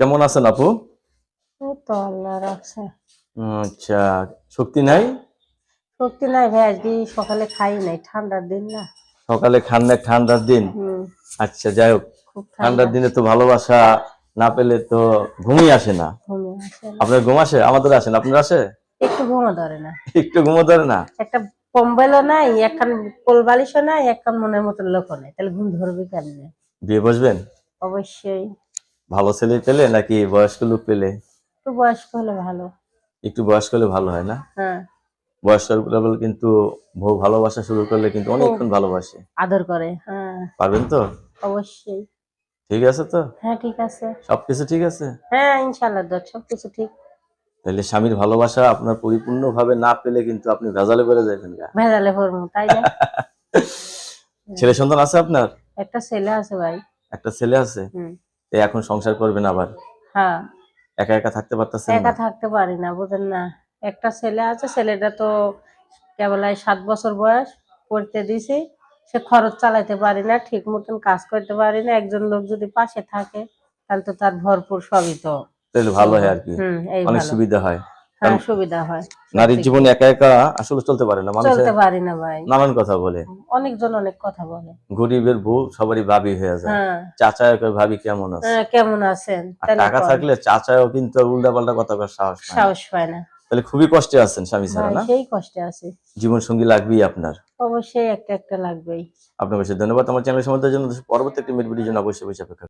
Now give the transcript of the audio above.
কেমন আছেন আপু? তো আল্লাহ রাখছে আচ্ছা শক্তি নাই? শক্তি নাই ভাই আজকে সকালে খাই নাই ঠান্ডার দিন না। সকালে খান না ঠান্ডার দিন? আচ্ছা যাই হোক ঠান্ডার ঠান্ডা। দিনে তো ভালোবাসা না পেলে তো ঘুমই আসে না। আপনার ঘুম আসে? আমাদের আসে না আপনার আসে? একটু ঘুমো ধরে না। একটু ঘুমো ধরে না? একটা কম্বলও নাই একখান কোল বালিশও নাই একখান মনের মতন লোকও নাই। তাহলে ঘুম ধরবে কেমনে? বিয়ে বসবেন? অবশ্যই। ভালো ছেলে পেলে নাকি বয়স্ক লোক পেলে? একটু বয়স্ক হলে ভালো। একটু বয়স্ক হলে ভালো হয় না? হ্যাঁ। বয়স্ক level কিন্তু বউ ভালোবাসা শুরু করলে কিন্তু অনেকক্ষণ ভালোবাসে। আদর করে হ্যাঁ। পারবেন তো? অবশ্যই। ঠিক আছে তো? হ্যাঁ ঠিক আছে। সবকিছু ঠিক আছে? হ্যাঁ ইনশাল্লাহ দর সবকিছু ঠিক। তাহলে স্বামীর ভালোবাসা আপনার পরিপূর্ণ ভাবে না পেলে কিন্তু আপনি ভেজালে বেড়ে যাবেন ভেজালে তাই না? ছেলে সন্তান আছে আপনার? একটা ছেলে আছে ভাই। একটা ছেলে আছে? এখন সংসার করবেন আবার? হ্যাঁ। একা একা থাকতে পারতেছেন একা থাকতে পারি না বুঝেন না। একটা ছেলে আছে ছেলেটা তো কেবল সাত বছর বয়স পড়তে দিছি। সে খরচ চালাইতে পারি না ঠিক মতন কাজ করতে পারি না। একজন লোক যদি পাশে থাকে তাহলে তো তার ভরপুর সবই তো। তাহলে ভালো হয় আর কি। অনেক সুবিধা হয়। হ্যাঁ সুবিধা হয়। নারীর জীবনে একা একা আসলে চলতে পারে না চলতে পারি না ভাই। নানান কথা বলে। অনেকজন অনেক কথা বলে। গরিবের বউ সবারই ভাবি হয়ে যায়। হ্যাঁ। চাচা ভাবি কেমন আছে? হ্যাঁ, কেমন আছেন? আর টাকা থাকলে চাচাও কিন্তু উল্টা পাল্টা কথা কওয়ার সাহস পায় সাহস পায় না। তাহলে খুবই কষ্টে আছেন স্বামী ছাড়া না? সেই কষ্টে আছে। জীবন সঙ্গী লাগবেই আপনার। অবশ্যই একটা একটা লাগবেই। আপনার ধন্যবাদ। আমার চ্যানেল সম্বন্ধে জন্য পরবর্তী একটি মিট ভিডিওর জন্য অবশ্যই অবশ্যই অপেক্ষা